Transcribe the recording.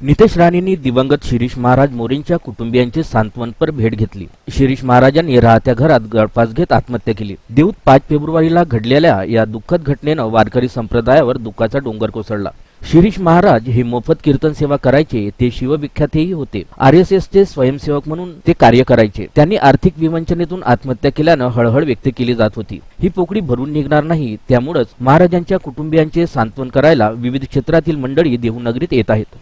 नितेश राणेंनी दिवंगत शिरीष महाराज मोरेंच्या कुटुंबियांची सांत्वनपर भेट घेतली. शिरीष महाराजांनी राहत्या घरात गळफास घेत आत्महत्या केली. देऊत पाच फेब्रुवारीला घडलेल्या या दुःखद घटनेनं वारकरी संप्रदायावर दुःखाचा डोंगर कोसळला. शिरीष महाराज हे मोफत कीर्तन सेवा करायचे ते शिवविख्यातही होते. आर एस एस चे स्वयंसेवक म्हणून ते कार्य करायचे. त्यांनी आर्थिक विवंचनेतून आत्महत्या केल्यानं हळहळ व्यक्त केली जात होती. ही पोकळी भरून निघणार नाही त्यामुळेच महाराजांच्या कुटुंबियांचे सांत्वन करायला विविध क्षेत्रातील मंडळी देहू नगरीत येत आहेत.